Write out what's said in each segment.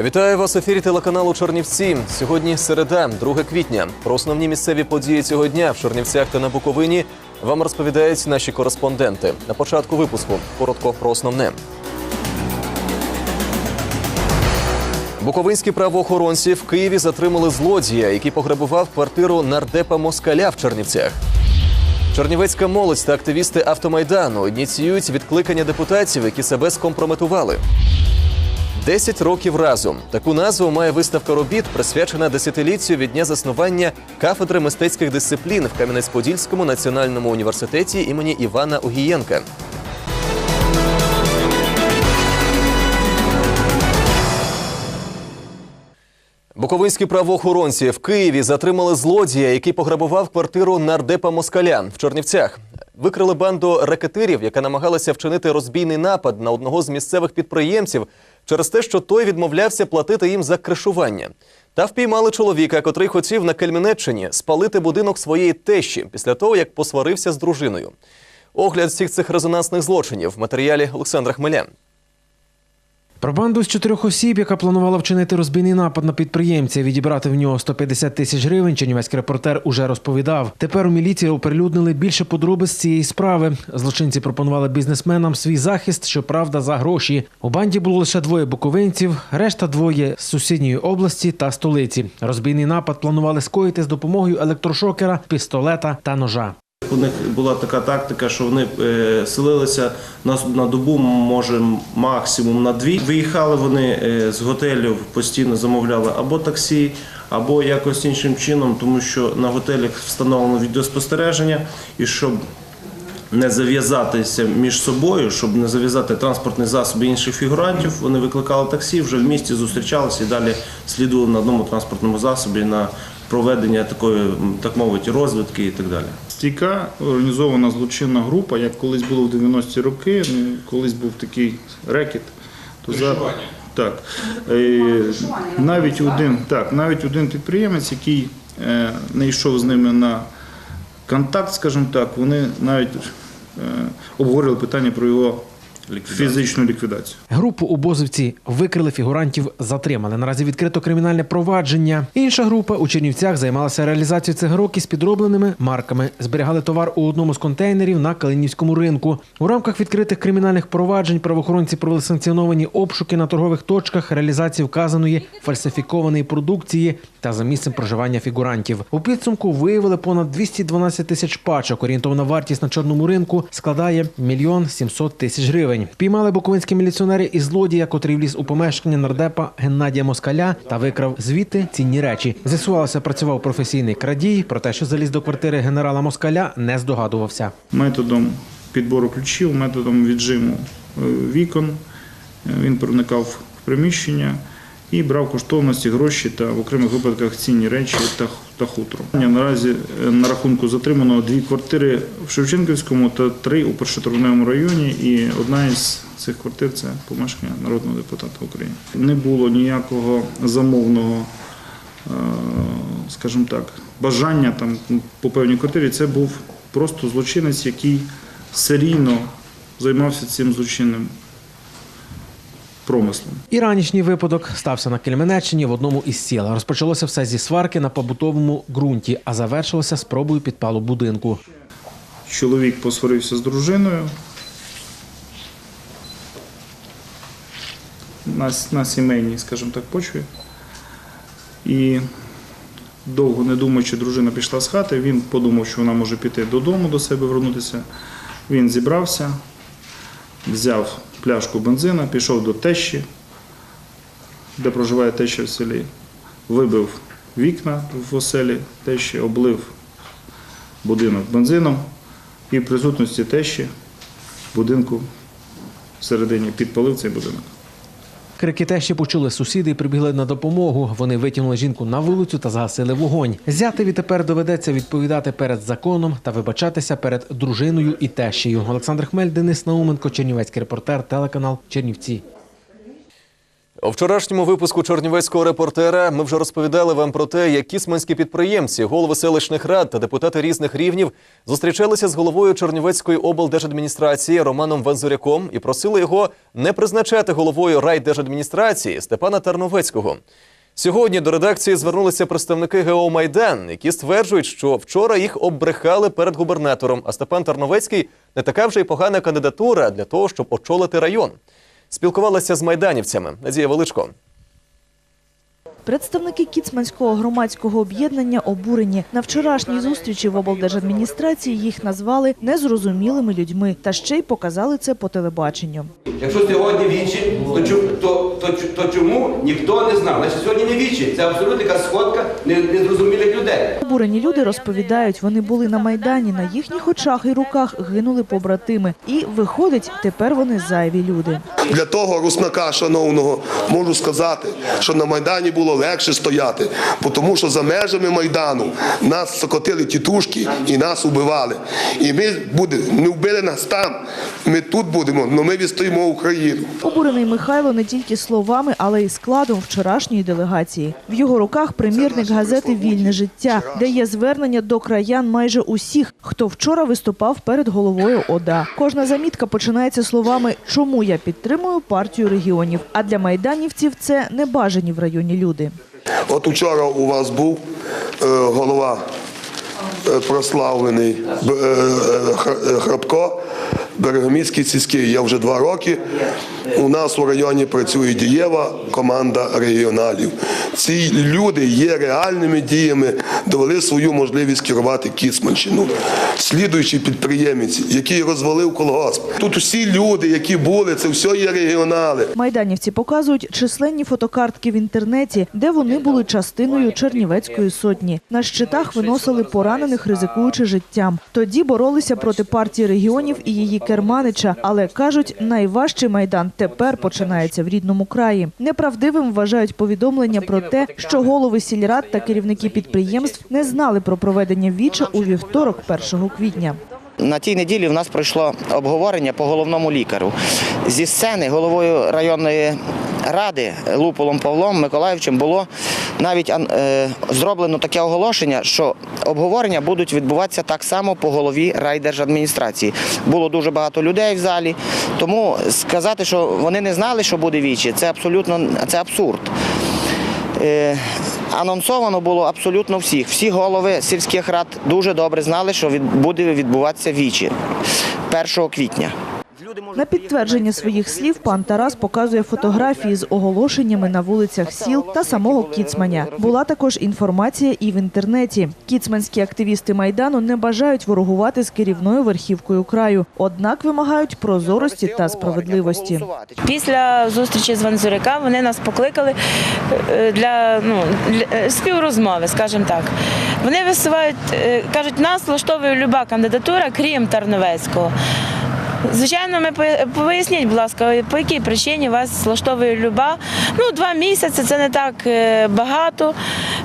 Вітаю вас в ефірі телеканалу Чернівці. Сьогодні середа, 2 квітня. Про основні місцеві події цього дня в Чернівцях та на Буковині вам розповідають наші кореспонденти. На початку випуску коротко про основне. Буковинські правоохоронці в Києві затримали злодія, який пограбував квартиру нардепа Москаля в Чернівцях. Чернівецька молодь та активісти автомайдану ініціюють відкликання депутатів, які себе скомпрометували. «10 років разом. Таку назву має виставка робіт, присвячена десятиліттю від дня заснування кафедри мистецьких дисциплін в Кам'янець-Подільському національному університеті імені Івана Огієнка. Буковинські правоохоронці в Києві затримали злодія, який пограбував квартиру нардепа Москаля в Чернівцях. Викрили банду рекетирів, яка намагалася вчинити розбійний напад на одного з місцевих підприємців через те, що той відмовлявся платити їм за кришування. Та впіймали чоловіка, котрий хотів на Кельменеччині спалити будинок своєї тещі після того, як посварився з дружиною. Огляд всіх цих резонансних злочинів в матеріалі Олександра Хмеля. Про банду з чотирьох осіб, яка планувала вчинити розбійний напад на підприємця, відібрати в нього 150 тисяч гривень. Чернівецький репортер уже розповідав. Тепер у міліції оприлюднили більше подробиць цієї справи. Злочинці пропонували бізнесменам свій захист, щоправда, за гроші. У банді було лише двоє буковинців, решта двоє з сусідньої області та столиці. Розбійний напад планували скоїти з допомогою електрошокера, пістолета та ножа. У них була така тактика, що вони е, селилися на, добу, може максимум на дві. Виїхали вони е, з готелів, постійно замовляли або таксі, або якось іншим чином, тому що на готелях встановлено відеоспостереження, і щоб не зав'язатися між собою, щоб не зав'язати транспортні засоби інших фігурантів, вони викликали таксі, вже в місті зустрічалися і далі слідували на одному транспортному засобі на проведення такої, так мовити, розвідки і так далі. Стійка організована злочинна група, як колись було в 90-ті роки, ну, колись був такий рекет. То за... Так. Е, навіть один, так, навіть один підприємець, який е, не йшов з ними на контакт, скажімо так, вони навіть обговорили питання про його фізичну ліквідацію. Групу убозівці викрили фігурантів, затримали. Наразі відкрито кримінальне провадження. Інша група у Чернівцях займалася реалізацією цигарок із підробленими марками. Зберігали товар у одному з контейнерів на Калинівському ринку. У рамках відкритих кримінальних проваджень правоохоронці провели санкціоновані обшуки на торгових точках реалізації вказаної фальсифікованої продукції та за місцем проживання фігурантів. У підсумку виявили понад 212 тисяч пачок. Орієнтовна вартість на чорному ринку складає мільйон 700 тисяч гривень. Впіймали буковинські міліціонери і злодія, котрий вліз у помешкання нардепа Геннадія Москаля та викрав звідти цінні речі. З'ясувалося, працював професійний крадій. Про те, що заліз до квартири генерала Москаля, не здогадувався. методом підбору ключів, методом віджиму е, вікон. Е, Він проникав в приміщення і брав коштовності, гроші та в окремих випадках цінні речі та, та хутро. Наразі е, на рахунку затримано дві квартири в Шевченківському та три у першотравневому районі. І одна із цих квартир це помешкання народного депутата України. Не було ніякого замовного е, скажімо так, бажання там по певній квартирі, це був просто злочинець, який серійно займався цим злочинним промислом. І ранішній випадок стався на Кельменеччині в одному із сіл. Розпочалося все зі сварки на побутовому ґрунті, а завершилося спробою підпалу будинку. Чоловік посварився з дружиною. На, на сімейній, скажімо так, почві. І довго не думаючи, дружина пішла з хати. Він подумав, що вона може піти додому до себе вернутися. Він зібрався, взяв пляшку бензина, пішов до тещі, де проживає теща в селі, вибив вікна в оселі тещі, облив будинок бензином і в присутності тещі будинку всередині підпалив цей будинок. Крики тещі почули сусіди і прибігли на допомогу. Вони витягнули жінку на вулицю та загасили вогонь. Зятеві тепер доведеться відповідати перед законом та вибачатися перед дружиною і тещею. Олександр Хмель, Денис Науменко, Чернівецький репортер, телеканал Чернівці. У вчорашньому випуску Чернівецького репортера ми вже розповідали вам про те, як кісманські підприємці, голови селищних рад та депутати різних рівнів зустрічалися з головою Чернівецької облдержадміністрації Романом Ванзуряком і просили його не призначати головою райдержадміністрації Степана Тарновецького. Сьогодні до редакції звернулися представники ГО Майдан, які стверджують, що вчора їх оббрехали перед губернатором, а Степан Тарновецький не така вже й погана кандидатура для того, щоб очолити район. Спілкувалася з майданівцями Надія Величко. Представники Кіцманського громадського об'єднання обурені на вчорашній зустрічі в облдержадміністрації їх назвали незрозумілими людьми та ще й показали це по телебаченню. Якщо сьогодні вічі, то, то, то, то чому ніхто не знав? Значить, сьогодні не вічі. Це абсолютно якась сходка незрозумілих людей. Обурені люди розповідають, вони були на майдані, на їхніх очах і руках гинули побратими. І виходить, тепер вони зайві люди. Для того руснака шановного можу сказати, що на Майдані було легше стояти, тому що за межами Майдану нас закотили тітушки і нас убивали. І ми буде, не вбили нас там, ми тут будемо, але ми відстоїмо Україну. Обурений Михайло не тільки словами, але й складом вчорашньої делегації. В його руках примірник газети Вільне життя, де є звернення до краян майже усіх, хто вчора виступав перед головою ОДА. Кожна замітка починається словами Чому я підтримую партію регіонів? А для майданівців це небажані в районі люди. От учора у вас був е, голова прославлений е, е, е, Храпко, Берегоміський сільський. Я вже два роки. У нас у районі працює дієва команда регіоналів. Ці люди є реальними діями, довели свою можливість керувати Кіцманщину. Слідуючий підприємець, який розвалив колгосп. Тут усі люди, які були, це все є регіонали. Майданівці показують численні фотокартки в інтернеті, де вони були частиною Чернівецької сотні. На щитах виносили поранених, ризикуючи життям. Тоді боролися проти партії регіонів і її керманича. Але кажуть, найважчий майдан тепер починається в рідному краї. Неправдивим вважають повідомлення про те, що голови сільрад та керівники підприємств не знали про проведення віча у вівторок, 1 квітня. На тій неділі в нас пройшло обговорення по головному лікарю. Зі сцени головою районної ради Луполом Павлом Миколаївичем було навіть е, зроблено таке оголошення, що обговорення будуть відбуватися так само по голові райдержадміністрації. Було дуже багато людей в залі, тому сказати, що вони не знали, що буде вічі, це абсолютно це абсурд. Анонсовано було абсолютно всіх. Всі голови сільських рад дуже добре знали, що буде відбуватися вічі 1 квітня. На підтвердження своїх слів пан Тарас показує фотографії з оголошеннями на вулицях сіл та самого Кіцманя. Була також інформація і в інтернеті. Кіцманські активісти майдану не бажають ворогувати з керівною верхівкою краю, однак вимагають прозорості та справедливості. Після зустрічі з Ванзуряка вони нас покликали е, для, ну, для е, співрозмови, скажімо так. Вони висувають, е, кажуть, нас влаштовує люба кандидатура, крім Тарновецького. Звичайно, ми поясніть, будь ласка, по якій причині вас влаштовує люба. Ну, два місяці це не так е, багато.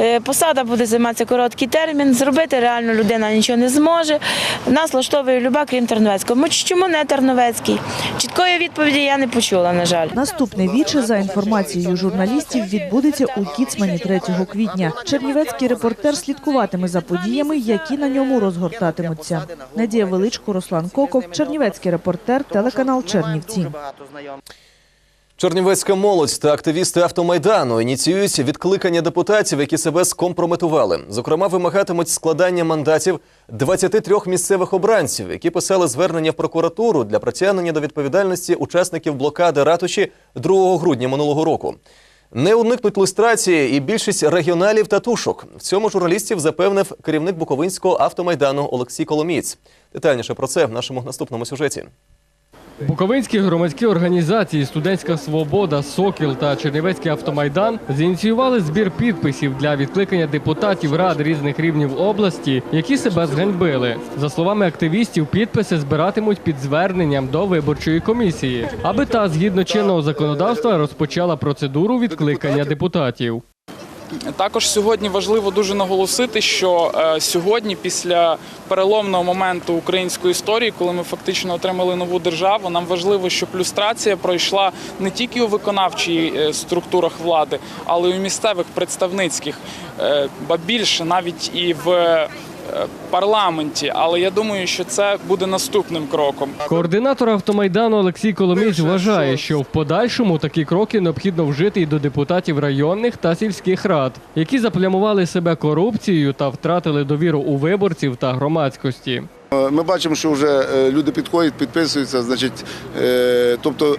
Е, Посада буде займатися короткий термін. Зробити реально людина нічого не зможе. Нас влаштовує люба, крім Тарновецького. Ми чому не Тарновецький? Чіткої відповіді я не почула, на жаль. Наступне віче за інформацією журналістів відбудеться у Кіцмані 3 квітня. Чернівецький репортер слідкуватиме за подіями, які на ньому розгортатимуться. Надія Величко, Руслан Коков, Чернівецький репортер, телеканал Чернівці. Чернівецька молодь та активісти автомайдану ініціюють відкликання депутатів, які себе скомпрометували. Зокрема, вимагатимуть складання мандатів 23 місцевих обранців, які писали звернення в прокуратуру для притягнення до відповідальності учасників блокади ратуші 2 грудня минулого року. Не уникнуть люстрації і більшість регіоналів та тушок. В цьому журналістів запевнив керівник Буковинського автомайдану Олексій Коломієць. Детальніше про це в нашому наступному сюжеті. Буковинські громадські організації Студентська Свобода, Сокіл та Чернівецький автомайдан зініціювали збір підписів для відкликання депутатів рад різних рівнів області, які себе зганьбили. За словами активістів, підписи збиратимуть під зверненням до виборчої комісії, аби та згідно чинного законодавства розпочала процедуру відкликання депутатів. Також сьогодні важливо дуже наголосити, що е, сьогодні, після переломного моменту української історії, коли ми фактично отримали нову державу, нам важливо, щоб люстрація пройшла не тільки у виконавчій е, структурах влади, але й у місцевих представницьких, е, ба більше навіть і в парламенті. Але я думаю, що це буде наступним кроком. Координатор автомайдану Олексій Коломієць вважає, що в подальшому такі кроки необхідно вжити і до депутатів районних та сільських рад, які заплямували себе корупцією та втратили довіру у виборців та громадськості. Е, Ми бачимо, що вже е, люди підходять, підписуються. Значить, е, тобто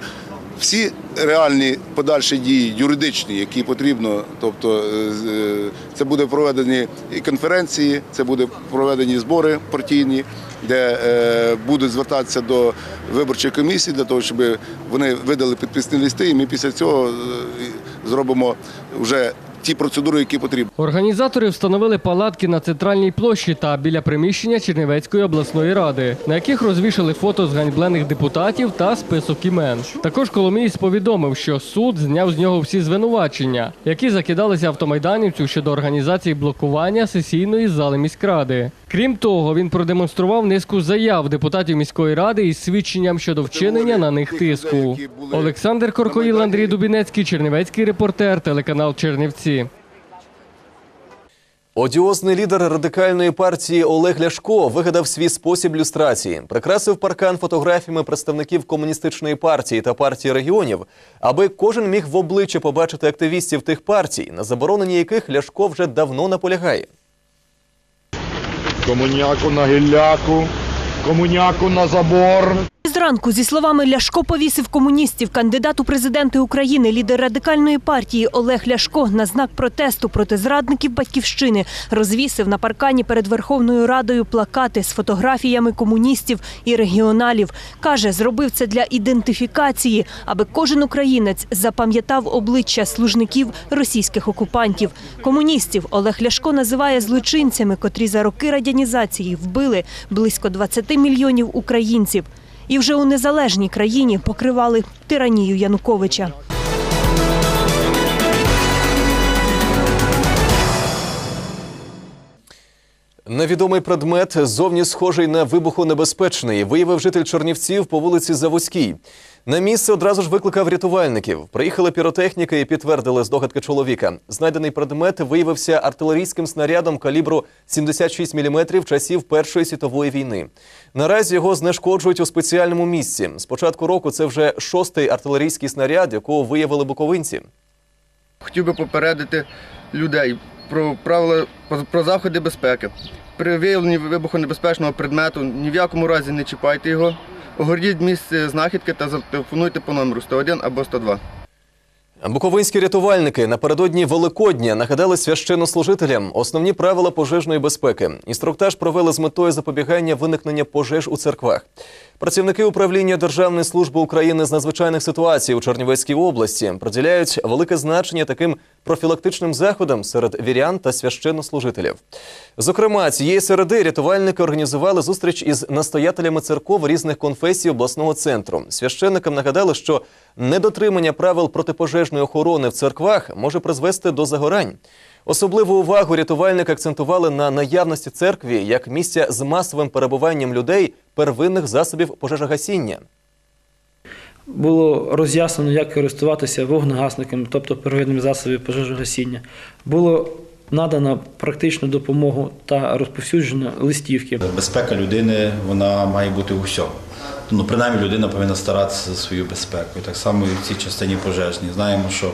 всі реальні подальші дії, юридичні, які потрібно, тобто е, е, це буде проведені і конференції, це буде проведені збори партійні, де е, будуть звертатися до виборчої комісії для того, щоб вони видали підписні листи, і ми після цього зробимо вже ті процедури, які потрібні. Організатори встановили палатки на центральній площі та біля приміщення Чернівецької обласної ради, на яких розвішали фото зганьблених депутатів та список імен. Також Коломієць повідомив, що суд зняв з нього всі звинувачення, які закидалися автомайданівцю щодо організації блокування сесійної зали міськради. Крім того, він продемонстрував низку заяв депутатів міської ради із свідченням щодо вчинення на них тиску. Олександр Коркоїл, Андрій Дубінецький, Чернівецький репортер, телеканал Чернівці. Одіозний лідер радикальної партії Олег Ляшко вигадав свій спосіб люстрації, прикрасив паркан фотографіями представників комуністичної партії та партії регіонів, аби кожен міг в обличчя побачити активістів тих партій, на забороненні яких Ляшко вже давно наполягає. Комуняку на гілляку, комуняку на забор. Зранку, зі словами Ляшко повісив комуністів, кандидат у президенти України, лідер радикальної партії Олег Ляшко на знак протесту проти зрадників батьківщини розвісив на паркані перед Верховною Радою плакати з фотографіями комуністів і регіоналів. Каже, зробив це для ідентифікації, аби кожен українець запам'ятав обличчя служників російських окупантів. Комуністів Олег Ляшко називає злочинцями, котрі за роки радянізації вбили близько 20 мільйонів українців. І вже у незалежній країні покривали тиранію Януковича. Невідомий предмет, зовні схожий на вибухонебезпечний, виявив житель Чернівців по вулиці Заводській. На місце одразу ж викликав рятувальників. Приїхали піротехніки і підтвердили здогадки чоловіка. Знайдений предмет виявився артилерійським снарядом калібру 76 мм часів Першої світової війни. Наразі його знешкоджують у спеціальному місці. З початку року це вже шостий артилерійський снаряд, якого виявили буковинці. Хотів би попередити людей про правила про- заходи безпеки. При виявленні вибухонебезпечного предмету ні в якому разі не чіпайте його. Огордіть місце знахідки та зателефонуйте по номеру 101 або 102. Буковинські рятувальники напередодні Великодня нагадали священнослужителям основні правила пожежної безпеки. Інструктаж провели з метою запобігання виникнення пожеж у церквах. Працівники управління Державної служби України з надзвичайних ситуацій у Чернівецькій області приділяють велике значення таким профілактичним заходам серед вірян та священнослужителів. Зокрема, цієї середи рятувальники організували зустріч із настоятелями церков різних конфесій обласного центру. Священникам нагадали, що недотримання правил протипожежної охорони в церквах може призвести до загорань. Особливу увагу рятувальники акцентували на наявності церкві як місця з масовим перебуванням людей первинних засобів пожежогасіння. Було роз'яснено, як користуватися вогнегасниками, тобто первинними засобами пожежогасіння. Було надано практичну допомогу та розповсюджено листівки. Безпека людини вона має бути у всьому. Ну, принаймні, людина повинна старатися за свою безпеку. І так само і в цій частині пожежній. Знаємо, що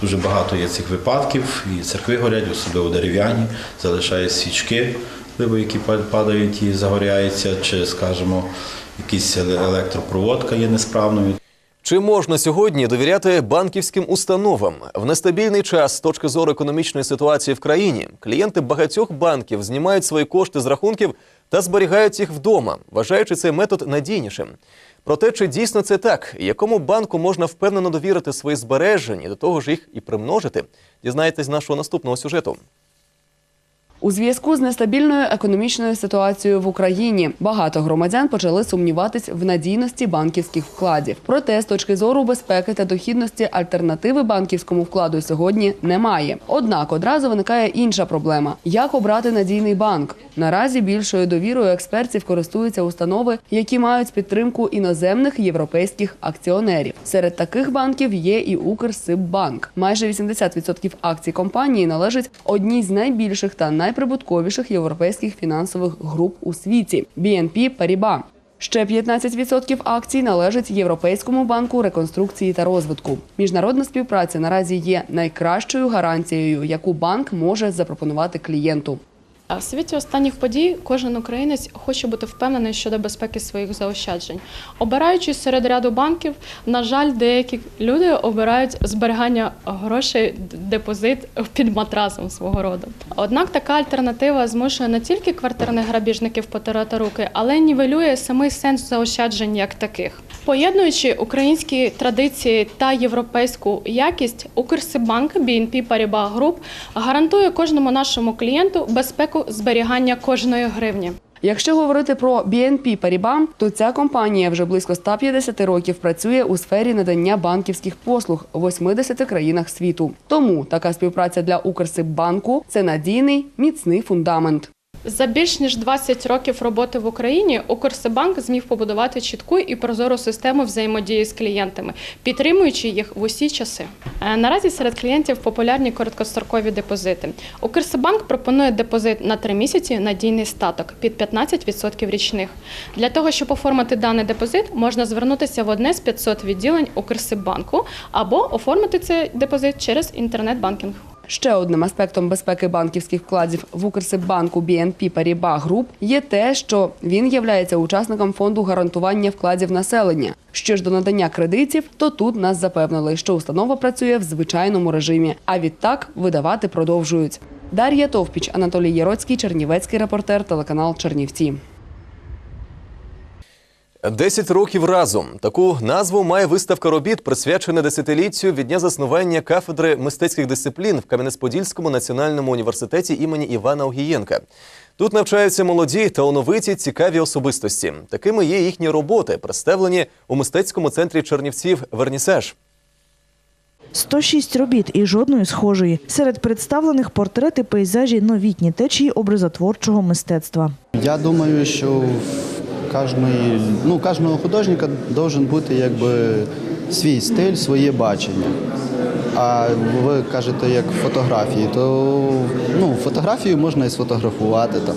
дуже багато є цих випадків, і церкви горять, особливо дерев'яні, залишають свічки, можливо, які па- падають і загоряються, чи, скажімо, якась електропроводка є несправною. Чи можна сьогодні довіряти банківським установам в нестабільний час з точки зору економічної ситуації в країні? Клієнти багатьох банків знімають свої кошти з рахунків та зберігають їх вдома, вважаючи цей метод надійнішим. Проте, чи дійсно це так? І Якому банку можна впевнено довірити свої збереження до того ж їх і примножити? Дізнаєтесь нашого наступного сюжету. У зв'язку з нестабільною економічною ситуацією в Україні багато громадян почали сумніватись в надійності банківських вкладів. Проте, з точки зору безпеки та дохідності, альтернативи банківському вкладу сьогодні немає. Однак одразу виникає інша проблема: як обрати надійний банк? Наразі більшою довірою експертів користуються установи, які мають підтримку іноземних європейських акціонерів. Серед таких банків є і Укрсиббанк. Майже 80% акцій компанії належать одній з найбільших та найприбутковіших європейських фінансових груп у світі BNP Paribas. Ще 15% акцій належить Європейському банку реконструкції та розвитку. Міжнародна співпраця наразі є найкращою гарантією, яку банк може запропонувати клієнту. В світі останніх подій кожен українець хоче бути впевнений щодо безпеки своїх заощаджень. Обираючи серед ряду банків, на жаль, деякі люди обирають зберігання грошей депозит під матрасом свого роду. Однак така альтернатива змушує не тільки квартирних грабіжників потирати руки, але й нівелює самий сенс заощаджень як таких. Поєднуючи українські традиції та європейську якість, Укрсибанк BNP Paribas Group гарантує кожному нашому клієнту безпеку зберігання кожної гривні. Якщо говорити про BNP Paribas, то ця компанія вже близько 150 років працює у сфері надання банківських послуг в 80 країнах світу. Тому така співпраця для Укрсиббанку – це надійний, міцний фундамент. За більш ніж 20 років роботи в Україні Укрсибанк зміг побудувати чітку і прозору систему взаємодії з клієнтами, підтримуючи їх в усі часи. Е, Наразі серед клієнтів популярні короткострокові депозити. Укрсибанк пропонує депозит на 3 місяці надійний статок під 15% річних. Для того, щоб оформити даний депозит, можна звернутися в одне з 500 відділень Укрсибанку або оформити цей депозит через інтернет-банкінг. Ще одним аспектом безпеки банківських вкладів в Укрсиббанку BNP Paribas Group є те, що він являється учасником фонду гарантування вкладів населення. Що ж до надання кредитів, то тут нас запевнили, що установа працює в звичайному режимі, а відтак видавати продовжують. Дар'я Товпіч, Анатолій Яроцький, Чернівецький репортер, телеканал Чернівці. Десять років разом. Таку назву має виставка робіт, присвячена десятиліттю від дня заснування кафедри мистецьких дисциплін в Кам'янець-Подільському національному університеті імені Івана Огієнка. Тут навчаються молоді талановиті цікаві особистості. Такими є їхні роботи, представлені у мистецькому центрі Чернівців Вернісаж. 106 робіт і жодної схожої. Серед представлених портрети, пейзажі, новітні течії образотворчого мистецтва. Я думаю, що кожної, ну, кожного художника должен бути якби свій стиль, своє бачення. А ви кажете, як фотографії, то ну, фотографію можна і сфотографувати там.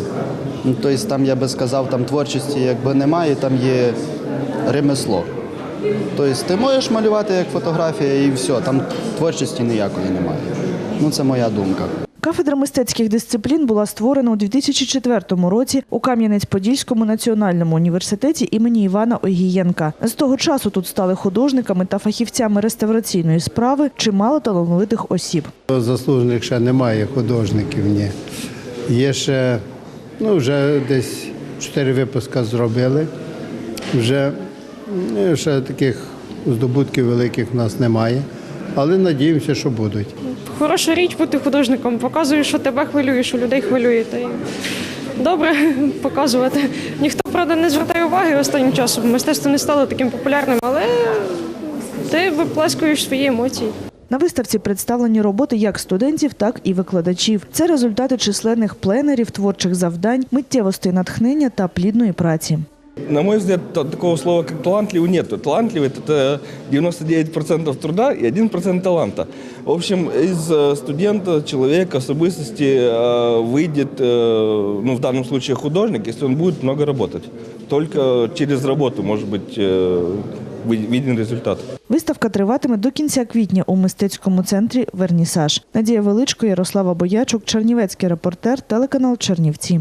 Ну, тобто там я би сказав, там творчості якби немає, там є ремесло. Тобто ти можеш малювати як фотографія і все, там творчості ніякої немає. Ну це моя думка. Кафедра мистецьких дисциплін була створена у 2004 році у Кам'янець-Подільському національному університеті імені Івана Ойгієнка. З того часу тут стали художниками та фахівцями реставраційної справи чимало талановитих осіб. Заслужених ще немає художників, ні. Є ще, ну, вже десь чотири випуска зробили. Вже ну, ще таких здобутків великих в нас немає, але надіємося, що будуть. Хороша річ бути художником. Показує, що тебе хвилює, що людей хвилює. Та й добре показувати. Ніхто, правда, не звертає уваги останнім часом. Мистецтво не стало таким популярним, але ти виплескуєш свої емоції. На виставці представлені роботи як студентів, так і викладачів. Це результати численних пленерів, творчих завдань, миттєвостей натхнення та плідної праці. На мой взгляд, та- такого слова, как талантливый, нету. Талантливый – это 99% труда и 1% таланта. В общем, из э, студента, человека, особистости э, выйдет, э, ну, в данном случае художник, если он будет много работать. Только через работу может быть э, ви- виден результат. Виставка триватиме до кінця квітня у мистецькому центрі Вернісаж. Надія Величко, Ярослава Боячук, Чернівецький репортер, телеканал Чернівці.